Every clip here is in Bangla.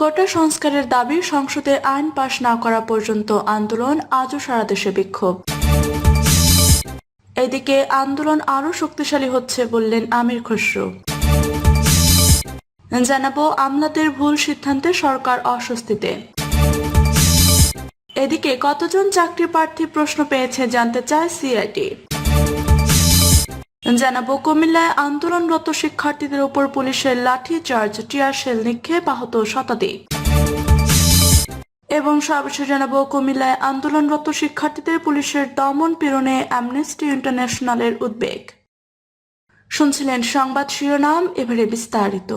কোটা সংস্কারের দাবি সংসদে আইন পাশ না করা পর্যন্ত আন্দোলন আজও সারা দেশে বিক্ষোভ। এদিকে আন্দোলন আরও শক্তিশালী হচ্ছে বললেন আমির খসরু। জানাব আমলাদের ভুল সিদ্ধান্তে সরকার অস্বস্তিতে। এদিকে কতজন চাকরি প্রার্থী প্রশ্ন পেয়েছে জানতে চায় সিআইটি জানাব, কুমিল্লায় আন্দোলনরত শিক্ষার্থীদের উপর পুলিশের লাঠি চার্জ টিয়ার শেল নিক্ষেপ আহত শতাধিক। এবং সর্বশেষ জানাব, কুমিল্লায় আন্দোলনরত শিক্ষার্থীদের পুলিশের দমন পীড়নে অ্যামনেস্টি ইন্টারন্যাশনালের উদ্বেগ। শুনছিলেন সংবাদ শিরোনাম, এবারে বিস্তারিত।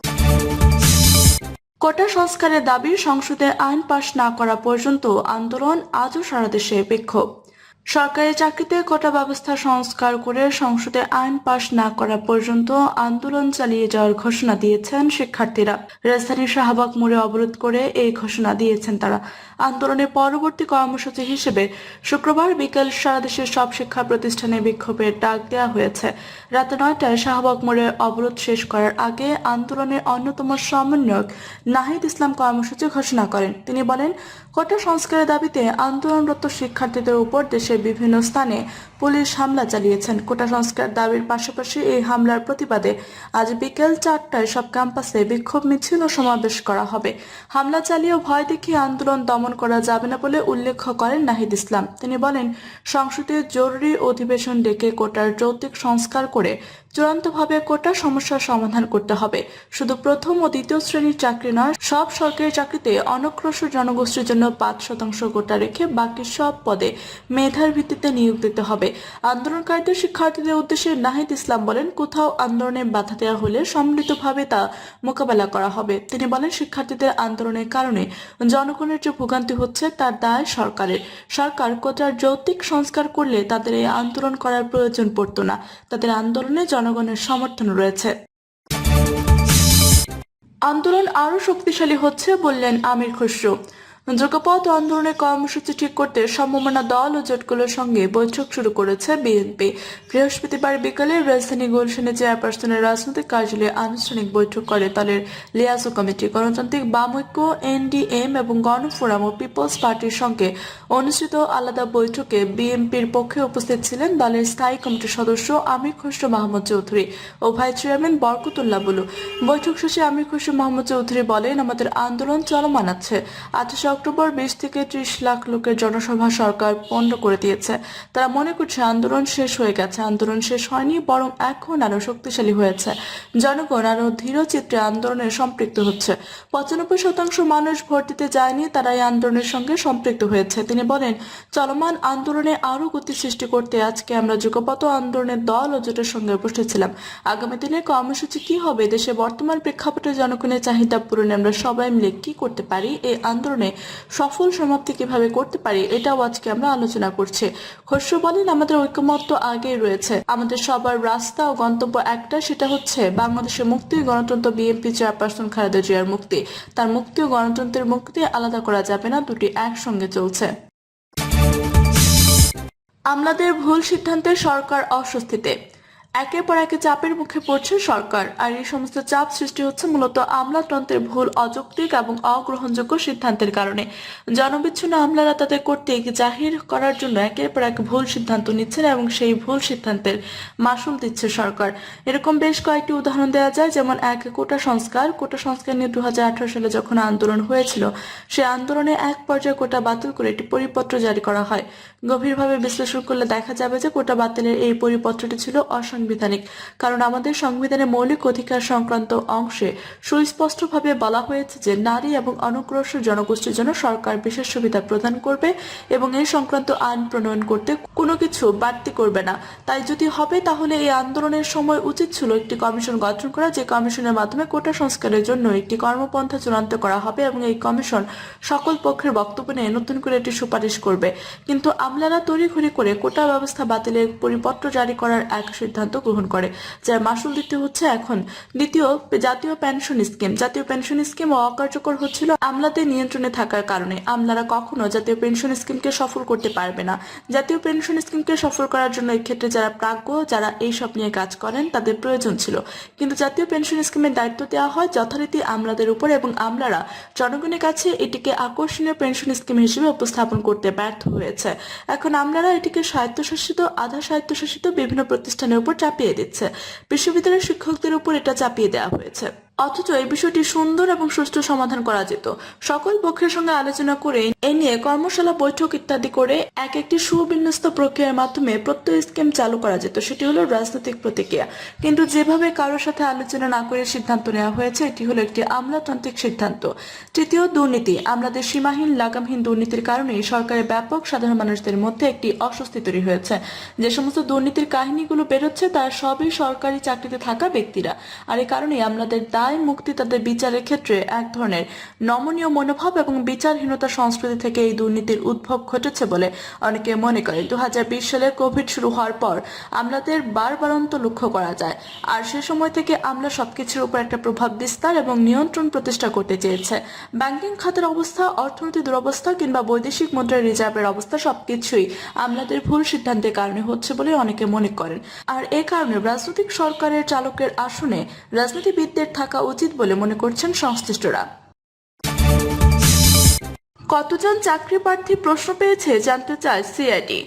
কোটা সংস্কারের দাবি সংসদে আইন পাশ না করা পর্যন্ত আন্দোলন আজও সারা দেশে বিক্ষোভ। সরকারি চাকরিতে কোটা ব্যবস্থা সংস্কার করে সংসদে আইন পাশ না করা পর্যন্ত আন্দোলন চালিয়ে যাওয়ার ঘোষণা দিয়েছেন শিক্ষার্থীরা। রাজধানীর শাহবাগ মোড়ে অবরোধ করে এই ঘোষণা দিয়েছেন তারা। আন্দোলনের পরবর্তী কর্মসূচি হিসেবে শুক্রবার বিকেল সারা দেশের সব শিক্ষা প্রতিষ্ঠানে বিক্ষোভের ডাক দেওয়া হয়েছে। রাত নয়টায় শাহবাগ মোড়ে অবরোধ শেষ করার আগে আন্দোলনের অন্যতম সমন্বয়ক নাহিদ ইসলাম কর্মসূচি ঘোষণা করেন। তিনি বলেন কোটা সংস্কারের দাবিতে আন্দোলনরত শিক্ষার্থীদের উপর দেশের বিভিন্ন স্থানে পুলিশ হামলা চালিয়েছেন। কোটা সংস্কার দাবির পাশাপাশি এই হামলার প্রতিবাদে আজ বিকেল চারটায় সব ক্যাম্পাসে বিক্ষোভ মিছিল ও সমাবেশ করা হবে। হামলা চালিয়েও ভয় দেখিয়ে আন্দোলন দমন করা যাবে না বলে উল্লেখ করেন নাহিদ ইসলাম। তিনি বলেন, সংসদে জরুরি অধিবেশন ডেকে কোটার যৌক্তিক সংস্কার করে চূড়ান্তভাবে কোটা সমস্যার সমাধান করতে হবে। শুধু প্রথম ও দ্বিতীয় শ্রেণির চাকরি নয়, সব সরকারি চাকরিতে অনগ্রসর জনগোষ্ঠীর জন্য পাঁচ শতাংশ কোটা রেখে বাকি সব পদে মেধার ভিত্তিতে নিয়োগ দিতে হবে। আন্দোলনকারীদের শিক্ষার্থীদের উদ্দেশ্যে নাহিদ ইসলাম বলেন, কোথাও আন্দোলনে বাধা দেওয়া হলে সম্মিলিতভাবে তা মোকাবেলা করা হবে। তিনি বলেন, শিক্ষার্থীদের আন্দোলনের কারণে জনগণের যে ভোগান্তি হচ্ছে, তার দায় সরকারের। সরকার কোটার যৌক্তিক সংস্কার করলে তাদের এই আন্দোলন করার প্রয়োজন পড়তো না। তাদের আন্দোলনে জনগণের সমর্থন রয়েছে। আন্দোলন আরও শক্তিশালী হচ্ছে বললেন আমির খসরু। যুগপথ আন্দোলনের কর্মসূচি ঠিক করতে সম্ভাবনা দল ও জোটগুলোর সঙ্গে বৈঠক শুরু করেছে বিএনপি। বৃহস্পতিবার বিকালে রাজধানী গুলশানে চেয়ারপারসনের রাজনৈতিক কার্যালয়ে আনুষ্ঠানিক বৈঠক করে দলের লিয়াজো কমিটি। গণতান্ত্রিক বামৈক্য এনডিএম এবং গণফোরাম ও পিপলস পার্টির সঙ্গে অনুষ্ঠিত আলাদা বৈঠকে বিএনপির পক্ষে উপস্থিত ছিলেন দলের স্থায়ী কমিটির সদস্য আমির খসরু মাহমুদ চৌধুরী ও ভাইস চেয়ারম্যান বরকতুল্লাহ বুলু। বৈঠক শেষে আমির খসরু মাহমুদ চৌধুরী বলেন, আমাদের আন্দোলন চলমান আছে। আঠাশে অক্টোবর বিশ থেকে ত্রিশ লাখ লোকের জনসভা সরকার পণ্ড করে দিয়েছে। তারা মনে করছে আন্দোলন শেষ হয়ে গেছে। আন্দোলন শেষ হয়নি, বরং এখন আরও শক্তিশালী হয়েছে। জনগণ আরও ধীর চিত্রে আন্দোলনে সম্পৃক্ত হচ্ছে। পঁচানব্বই শতাংশ মানুষ ভোট দিতে যায়নি তারা এই আন্দোলনের সঙ্গে সম্পৃক্ত হয়েছে। তিনি বলেন, চলমান আন্দোলনে আরও গতি সৃষ্টি করতে আজকে আমরা যুগপত আন্দোলনের দল ও জোটের সঙ্গে উপস্থিত ছিলাম। আগামী দিনের কর্মসূচি কি হবে দেশে বর্তমান প্রেক্ষাপটে জনগণের চাহিদা পূরণে আমরা সবাই মিলে কি করতে পারি, এই আন্দোলনে সফল সমাপ্তি কীভাবে করতে পারি, এটাও আজকে আমরা আলোচনা করছি। খসরু বলেন, আমাদের ঐক্যমত্য আগেই রয়েছে। আমাদের সবার রাস্তা ও গন্তব্য একটা, সেটা হচ্ছে বাংলাদেশের মুক্তি গণতন্ত্র। বিএনপি চেয়ারপারসন খালেদা জিয়ার মুক্তি। তার মুক্তি ও গণতন্ত্রের মুক্তি আলাদা করা যাবে না, দুটি একসঙ্গে চলছে। আমলাদের ভুল সিদ্ধান্তে সরকার অস্বস্তিতে। একের পর একে চাপের মুখে পড়ছে সরকার, আর এই সমস্ত চাপ সৃষ্টি হচ্ছে মূলত আমলাতন্ত্রের ভুল, অযৌক্তিক এবং অগ্রহণযোগ্য সিদ্ধান্তের কারণে। জনবিচ্ছিন্ন আমলারা তাদের কর্তৃক জাহির করার জন্য একের পর এক ভুল সিদ্ধান্ত নিচ্ছেন এবং সেই ভুল সিদ্ধান্তের মাসুল দিচ্ছে সরকার। এরকম বেশ কয়েকটি উদাহরণ দেওয়া যায়, যেমন এক কোটা সংস্কার। কোটা সংস্কার নিয়ে দু হাজার আঠারো সালে যখন আন্দোলন হয়েছিল, সে আন্দোলনে এক পর্যায়ে কোটা বাতিল করে একটি পরিপত্র জারি করা হয়। গভীরভাবে বিশ্লেষণ করলে দেখা যাবে যে কোটা বাতিলের এই পরিপত্রটি ছিল অসাংবিধানিক কারণ আমাদের সংবিধানের মৌলিক অধিকার সংক্রান্ত অংশে সুস্পষ্টভাবে বলা হয়েছে যে নারী এবং অনগ্রসর জনগোষ্ঠীর জন্য সরকার বিশেষ সুবিধা প্রদান করবে এবং এই সংক্রান্ত আইন প্রণয়ন করতে কোনো কিছু বাড়তি করবে না। তাই যদি হবে, তাহলে এই আন্দোলনের সময় উচিত ছিল একটি কমিশন গঠন করা, যে কমিশনের মাধ্যমে কোটা সংস্কারের জন্য একটি কর্মপন্থা চূড়ান্ত করা হবে এবং এই কমিশন সকল পক্ষের বক্তব্য নিয়ে নতুন করে একটি সুপারিশ করবে। কিন্তু আমলারা তড়িঘড়ি করে কোটা ব্যবস্থা বাতিলের পরিপত্র জারি করার এক সিদ্ধান্ত সিদ্ধান্ত গ্রহণ করে, যার মাসুল দিতে হচ্ছে এখন। দ্বিতীয়, জাতীয় পেনশন স্কিম। জাতীয় পেনশন স্কিম অকার্যকর হচ্ছিল আমলাদের নিয়ন্ত্রণে থাকার কারণে। আমলারা কখনো জাতীয় পেনশন স্কিমকে সফল করতে পারবে না। জাতীয় পেনশন স্কিমকে সফল করার জন্য এই ক্ষেত্রে যারা প্রাজ্ঞ, যারা এইসব নিয়ে কাজ করেন, তাদের প্রয়োজন ছিল। কিন্তু জাতীয় পেনশন স্কিমের দায়িত্ব দেওয়া হয় যথারীতি আমলাদের উপর এবং আমলারা জনগণের কাছে এটিকে আকর্ষণীয় পেনশন স্কিম হিসেবে উপস্থাপন করতে ব্যর্থ হয়েছে। এখন আমলারা এটিকে স্বায়ত্তশাসিত, আধা স্বায়ত্তশাসিত বিভিন্ন প্রতিষ্ঠানের উপর চাপিয়ে দিচ্ছে। বিশ্ববিদ্যালয়ের শিক্ষকদের উপর এটা চাপিয়ে দেওয়া হয়েছে। অথচ এই বিষয়টি সুন্দর এবং সুষ্ঠু সমাধান করা যেত। সকল পক্ষের সঙ্গে আলোচনা করে এ নিয়ে কর্মশালা, বৈঠক ইত্যাদি করে এক একটি সুবিন্যস্ত প্রক্রিয়ার মাধ্যমে প্রত্যয় স্কিম চালু করা যেত। সেটি হলো রাজনৈতিক প্রতিক্রিয়া। কিন্তু যেভাবে কারোর সাথে আলোচনা না করে সিদ্ধান্ত নেওয়া হয়েছে, এটি হলো একটি আমলাতান্ত্রিক সিদ্ধান্ত। তৃতীয় দুর্নীতি, আমলাদের সীমাহীন লাগামহীন দুর্নীতির কারণে সরকারের ব্যাপক সাধারণ মানুষদের মধ্যে একটি অস্বস্তি তৈরি হয়েছে। যে সমস্ত দুর্নীতির কাহিনীগুলো বেরোচ্ছে তার সবই সরকারি চাকরিতে থাকা ব্যক্তিরা। আর এই কারণে আমলাদের দায় মুক্তি তাদের বিচারের ক্ষেত্রে এক ধরনের নমনীয় মনোভাব এবং বিচারহীনতা সংস্কৃতি থেকে এই দুর্নীতির উদ্ভব ঘটেছে বলে অনেকে মনে করে দু সালে কোভিড শুরু হওয়ার পর আমলাদের বারবারন্ত লক্ষ্য করা যায়। আর সে সময় থেকে আমলা সবকিছুর উপর একটা প্রভাব বিস্তার এবং নিয়ন্ত্রণ প্রতিষ্ঠা করতে চেয়েছে। ব্যাংকিং খাতের অবস্থা, অর্থনৈতিক দুরবস্থা কিংবা বৈদেশিক মুদ্রার রিজার্ভের অবস্থা সবকিছুই আমলাদের ভুল সিদ্ধান্তের কারণে হচ্ছে বলে অনেকে মনে করেন। আর এ কারণে রাজনৈতিক সরকারের চালকের আসনে রাজনীতিবিদদের থাকা উচিত বলে মনে করছেন সংশ্লিষ্টরা। কতজন চাকরি প্রার্থী প্রশ্ন পেয়েছে জানতে চায় সিআইডি।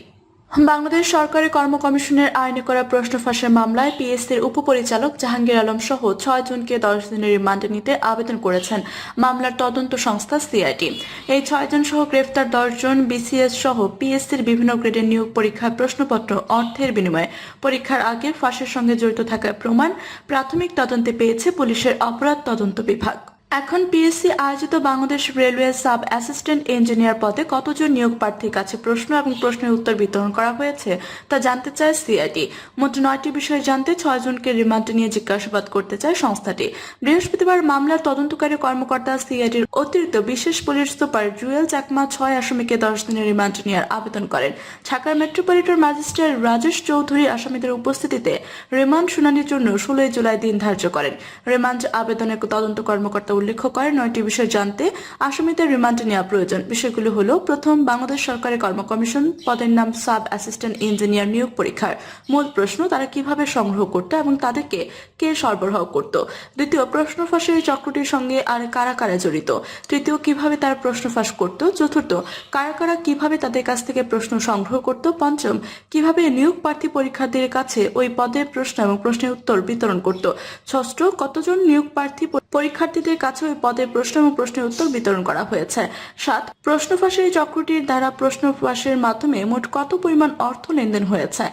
বাংলাদেশ সরকারি কর্ম কমিশনের আইনে করা প্রশ্ন ফাঁসের মামলায় পিএসসির উপপরিচালক জাহাঙ্গীর আলম সহ ছয় জনকে দশ দিনের রিমান্ডে নিতে আবেদন করেছেন মামলার তদন্ত সংস্থা সিআইটি এই ছয়জন সহ গ্রেফতার দশজন বিসিএস সহ পিএসসির বিভিন্ন গ্রেডের নিয়োগ পরীক্ষার প্রশ্নপত্র, অর্থের বিনিময়ে। পরীক্ষার আগে ফাঁসের সঙ্গে জড়িত থাকার প্রমাণ প্রাথমিক তদন্তে পেয়েছে পুলিশের অপরাধ তদন্ত বিভাগ। এখন পিএসসি আয়োজিত Bangladesh railway sub assistant engineer পদে কতজন নিয়োগ প্রার্থীর কাছে প্রশ্ন এবং প্রশ্নের উত্তর বিতরণ করা হয়েছে, তা জানতে চায় সিআইটি মোট নয়টি বিষয় জানতে ছয়জনকে রিমান্ডে নিয়ে জিজ্ঞাসাবাদ করতে চায় সংস্থাটি। বৃহস্পতিবার মামলার তদন্তকারী কর্মকর্তা সিআইটির অতিরিক্ত বিশেষ পুলিশ সুপার জুয়েল চাকমা ছয় আসামিকে দশ দিনের রিমান্ড নেওয়ার আবেদন করেন। ঢাকার মেট্রোপলিটন ম্যাজিস্ট্রেট রাজেশ চৌধুরী আসামিদের উপস্থিতিতে রিমান্ড শুনানির জন্য ষোলোই জুলাই দিন ধার্য করেন। রিমান্ড আবেদনের তদন্ত কর্মকর্তা উল্লেখ করেন নয়টি বিষয় জানতে আসামিদের রিমান্ডে নেওয়া প্রয়োজন। বিষয়গুলো হলো, প্রথম, বাংলাদেশ সরকারি কর্ম কমিশন পদের নাম সাব অ্যাসিস্ট্যান্ট ইঞ্জিনিয়ার নিয়োগ পরীক্ষার। মূল প্রশ্ন, তারা কীভাবে সংগ্রহ করত এবং তাদেরকে কে সরবরাহ করত? দ্বিতীয়, প্রশ্ন ফাঁসের চক্রটির সঙ্গে আর কারা কারা জড়িত? তৃতীয়, কীভাবে তারা প্রশ্ন ফাঁস করত? চতুর্থ, কারা কারা কীভাবে তাদের কাছ থেকে প্রশ্ন সংগ্রহ করত? পঞ্চম, কীভাবে নিয়োগ প্রার্থী পরীক্ষার্থীর কাছে ওই পদের প্রশ্ন এবং প্রশ্নের উত্তর বিতরণ করত? ষষ্ঠ, কতজন নিয়োগ প্রার্থী পরীক্ষার্থীদের কাছে ওই পদের প্রশ্ন এবং প্রশ্নের উত্তর বিতরণ করা হয়েছে। সাত প্রশ্ন ফাঁসের চক্রটির দ্বারা প্রশ্ন ফাঁসের মাধ্যমে মোট কত পরিমাণ অর্থ লেনদেন হয়েছে?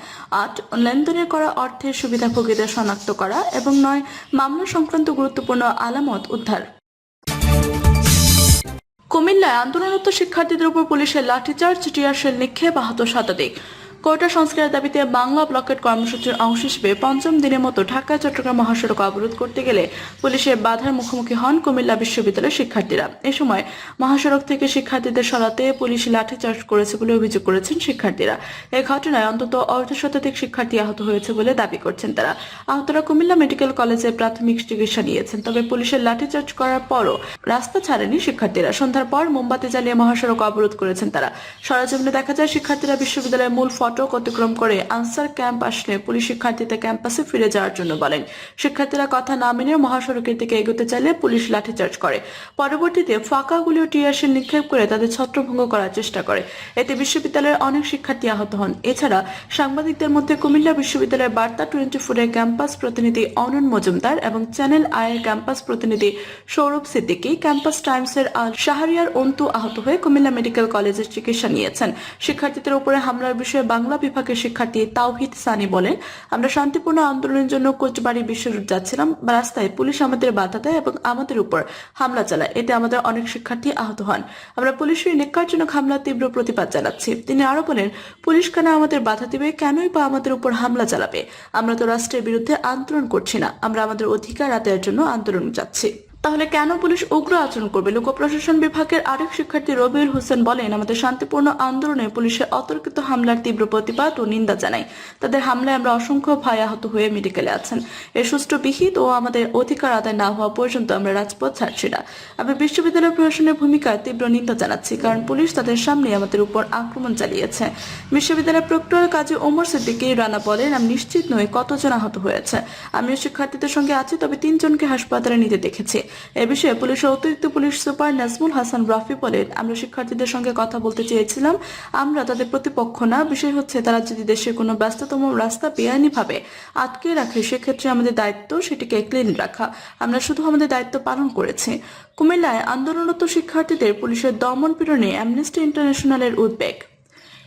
আট, লেনদেনের করা অর্থের সুবিধাভোগীদের শনাক্ত করা এবং নয়, মামলা সংক্রান্ত গুরুত্বপূর্ণ আলামত উদ্ধার। কুমিল্লায় আন্দোলনরত শিক্ষার্থীদের উপর পুলিশের লাঠিচার্জ টিয়ারশেল নিক্ষেপ আহত শতাধিক। কোটা সংস্কারের দাবিতে বাংলা ব্লকেট কর্মসূচির অংশ হিসেবে পঞ্চম দিনের মতো ঢাকা, চট্টগ্রাম মহাসড়ক অবরোধ করতে গেলে পুলিশের বাধার মুখোমুখি হন কুমিল্লা বিশ্ববিদ্যালয়ের শিক্ষার্থীরা। এ সময় মহাসড়ক থেকে শিক্ষার্থীদের সরাতে পুলিশ লাঠিচার্জ করেছে বলে অভিযোগ করেছেন শিক্ষার্থীরা। এ ঘটনায় অন্তত অর্ধ শতাধিক শিক্ষার্থী আহত হয়েছে বলে দাবি করছেন তারা। আহতরা কুমিল্লা মেডিকেল কলেজে প্রাথমিক চিকিৎসা নিয়েছেন, তবে পুলিশের লাঠিচার্জ করার পরও রাস্তা ছাড়েনি শিক্ষার্থীরা। সন্ধ্যার পর মোমবাতি জ্বালিয়ে মহাসড়ক অবরোধ করেছেন তারা। সরজমিনে দেখা যায়, শিক্ষার্থীরা বিশ্ববিদ্যালয়ের মূল ফটক অতিক্রম করে আনসার ক্যাম্প আসলে পুলিশ শিক্ষার্থীদের ক্যাম্পাসে ফিরে যাওয়ার জন্য বলেন। শিক্ষার্থীরা কথা না মেনে মহাসড়কের দিকে এগোতে চাইলে পুলিশ লাঠিচার্জ করে। পরবর্তীতে ফাঁকা গুলিও টিয়ারশেল নিক্ষেপ করে তাদের ছত্রভঙ্গ করার চেষ্টা করে। এতে বিশ্ববিদ্যালয়ের অনেক শিক্ষার্থী আহত হন। এছাড়া সাংবাদিকদের মধ্যে কুমিল্লা বিশ্ববিদ্যালয়ের বার্তা টোয়েন্টি ফোরের ক্যাম্পাস প্রতিনিধি অনন মজুমদার এবং চ্যানেল আয়ের ক্যাম্পাস প্রতিনিধি সৌরভ সিদ্দিকী ক্যাম্পাস টাইমসের আল শাহরিয়ার অন্তু আহত হয়ে কুমিল্লা মেডিকেল কলেজের চিকিৎসা নিয়েছেন। শিক্ষার্থীদের উপরে হামলার বিষয়ে বাংলা বিভাগের শিক্ষার্থী তাওহিদ সানি বলেন, আমরা শান্তিপূর্ণ আন্দোলনের জন্য কোচবাড়ি বিশ্ব রোড যাচ্ছিলাম রাস্তায় পুলিশ আমাদের বাধা দেয় এবং আমাদের উপর হামলা চালায়। এতে আমাদের অনেক শিক্ষার্থী আহত হন। আমরা পুলিশের নিকারজনক হামলার তীব্র প্রতিবাদ জানাচ্ছি। তিনি আরও বলেন, পুলিশ কেন আমাদের বাধা দিবে? কেনই বা আমাদের উপর হামলা চালাবে? আমরা তো রাষ্ট্রের বিরুদ্ধে আন্দোলন করছি না। আমরা আমাদের অধিকার আদায়ের জন্য আন্দোলন যাচ্ছি। তাহলে কেন পুলিশ উগ্র আচরণ করবে? লোক প্রশাসন বিভাগের আরেক শিক্ষার্থী রবিউল হোসেন বলেন, আমাদের শান্তিপূর্ণ আন্দোলনে পুলিশের অতর্কিত হামলার তীব্র প্রতিবাদ ও নিন্দা জানাই। তাদের হামলায় আমরা অসংখ্য ভাই আহত হয়ে মেডিকেলে আছেন। এর সুষ্ঠু বিহিত ও আমাদের অধিকার আদায় না হওয়া পর্যন্ত আমরা রাজপথ ছাড়ছি না। আমি বিশ্ববিদ্যালয় প্রশাসনের ভূমিকায় তীব্র নিন্দা জানাচ্ছি কারণ পুলিশ তাদের সামনে আমাদের উপর আক্রমণ চালিয়েছে। বিশ্ববিদ্যালয়ের প্রক্টর কাজী ওমর সিদ্দিকি রানা বলেন, আমি নিশ্চিত নই কতজন আহত হয়েছে। আমিও শিক্ষার্থীদের সঙ্গে আছি, তবে তিনজনকে হাসপাতালে নিতে দেখেছি। এ বিষয়ে পুলিশের অতিরিক্ত পুলিশ সুপার নাজমুল হাসান রাফি বলেন, আমরা শিক্ষার্থীদের সঙ্গে কথা বলতে চেয়েছিলাম। আমরা তাদের প্রতিপক্ষ না। বিষয় হচ্ছে, তারা যদি দেশের কোনো ব্যস্ততম রাস্তা বেআইনিভাবে আটকে রাখে, সেক্ষেত্রে আমাদের দায়িত্ব সেটিকে ক্লিন রাখা। আমরা শুধু আমাদের দায়িত্ব পালন করেছি। কুমিল্লায় আন্দোলনরত শিক্ষার্থীদের পুলিশের দমন পীড়নে অ্যামনেস্টি ইন্টারন্যাশনালের উদ্বেগ।